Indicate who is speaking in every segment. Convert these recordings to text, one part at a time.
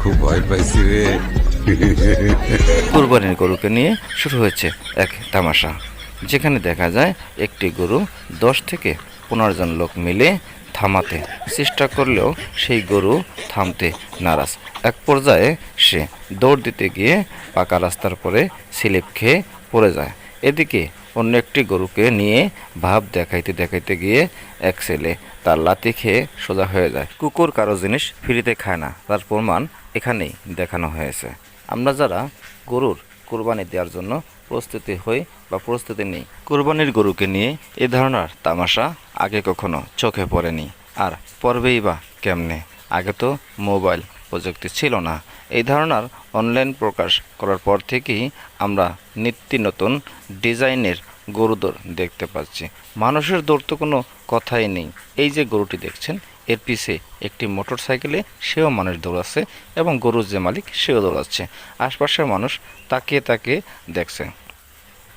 Speaker 1: খুব ভয় পাইছি রে
Speaker 2: কুরবানির গরুকে নিয়ে শুরু হয়েছে এক তামাশা। যেখানে দেখা যায় একটি গরু দশ থেকে পনেরো জন লোক মিলে থামাতে চেষ্টা করলেও সেই গরু থামতে নারাজ। এক পর্যায়ে সে দৌড় দিতে গিয়ে পাকা রাস্তার পরে স্লিপ খেয়ে পড়ে যায়। এদিকে অন্য একটি গরুকে নিয়ে ভাব দেখাইতে দেখাইতে গিয়ে এক ছেলে তার লাতি খেয়ে সোজা হয়ে যায়। কুকুর কারও জিনিস ফ্রিতে খায় না। তার প্রমাণ এখানেই দেখানো হয়েছে। আমরা যারা গরুর কোরবানি দেওয়ার জন্য প্রস্তুতি হই বা প্রস্তুতি নেই, কোরবানির গরুকে নিয়ে এ ধরনের তামাশা আগে কখনো চোখে পড়েনি। আর পড়বেই বা কেমনে? আগে তো মোবাইল প্রযুক্তি ছিল না। এই ধারণার অনলাইন প্রকাশ করার পর থেকেই আমরা নিত্য নতুন ডিজাইনের গরুদর দেখতে পাচ্ছি। মানুষের দৌড় তো কোনো কথাই নেই। এই যে গরুটি দেখছেন, এর পিছে একটি মোটর সাইকেলে সেও মানুষ দৌড়াচ্ছে এবং গরুর যে মালিক সেও দৌড়াচ্ছে। আশপাশের মানুষ তাকিয়ে তাকিয়ে দেখছে।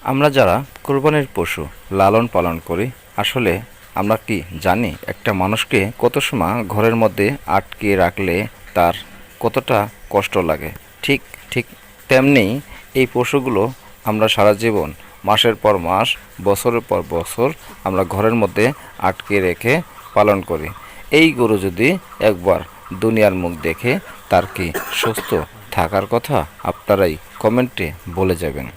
Speaker 2: আমরা যারা কোরবানির পশু লালন পালন করি, আসলে আমরা কি জানি একটা মানুষকে কত সময় ঘরের মধ্যে আটকে রাখলে তার কতটা কষ্ট লাগে? ঠিক ঠিক তেমনি এই পশুগুলো আমরা সারা জীবন মাসের পর মাস, বছরের পর বছর আমরা ঘরের মধ্যে আটকে রেখে পালন করি। এই গরু যদি একবার দুনিয়ার মুখ দেখে তার কি সুস্থ থাকার কথা আপনারাই কমেন্টে বলে যাবেন।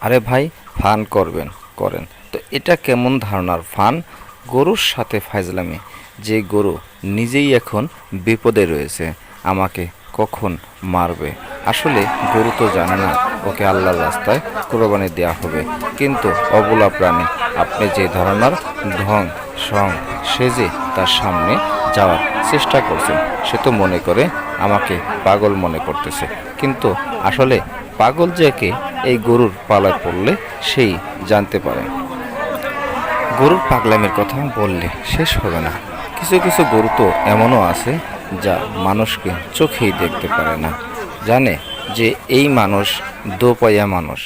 Speaker 2: আরে ভাই, ফান করবেন, করেন। তো এটা কেমন ধারণার ফান? গরুর সাথে ফাইজলামি। যে গরু নিজেই এখন বিপদে রয়েছে, আমাকে কখন মারবে? আসলে গরু তো জানে না ওকে আল্লাহর রাস্তায় কোরবানি দেওয়া হবে। কিন্তু অবলা প্রাণী, আপনি যে ধরনের ঢং, সং সেজে তার সামনে যাওয়ার চেষ্টা করছেন, সে তো মনে করে আমাকে পাগল মনে করতেছে। কিন্তু আসলে পাগল যে কে, এই গরুর পালায় পড়লে সেই জানতে পারে। গরুর পাগলামের কথা বললে শেষ হবে না। কিছু কিছু গরু তো এমনও আছে যা মানুষকে চোখেই দেখতে পারে না। জানে যে এই মানুষ দোপায়া মানুষ।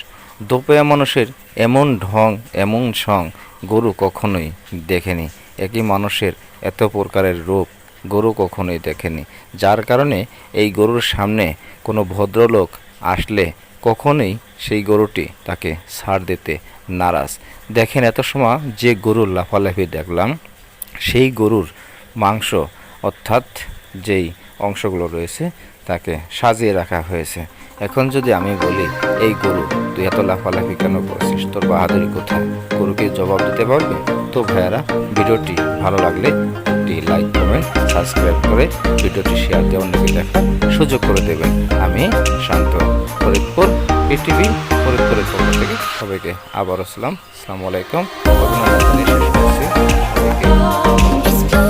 Speaker 2: দোপায়া মানুষের এমন ঢং, এমন সং গরু কখনোই দেখেনি। একই মানুষের এত প্রকারের রূপ গরু কখনোই দেখেনি। যার কারণে এই গরুর সামনে কোনো ভদ্রলোক আসলে কখনোই সেই গরুটি তাকে ছাড় দিতে নারাজ। দেখেন, এত সময় যে গরুর লাফালাফি দেখলাম, সেই গরুর মাংস অর্থাৎ যেই অংশগুলো রয়েছে তাকে সাজিয়ে রাখা হয়েছে। এখন যদি আমি বলি, এই গরু, তুই এত লাফালাফি কেন করছিস? তোর বাহাদুরি কোথায়? গরুকে জবাব দিতে পারবে? তো ভাইয়ারা, ভিডিওটি ভালো লাগলে একটি লাইক, কমেন্ট, সাবস্ক্রাইব করে ভিডিওটি শেয়ার দিয়ে অন্যকে দেখার সুযোগ করে দেবেন। আমি শান্ত ফরিদপুর পৃথিবী ফরিদপুরের পক্ষ থেকে সবাইকে আবার আসসালাম। আসসালামু আলাইকুম। অভিনন্দন শেষ করছি.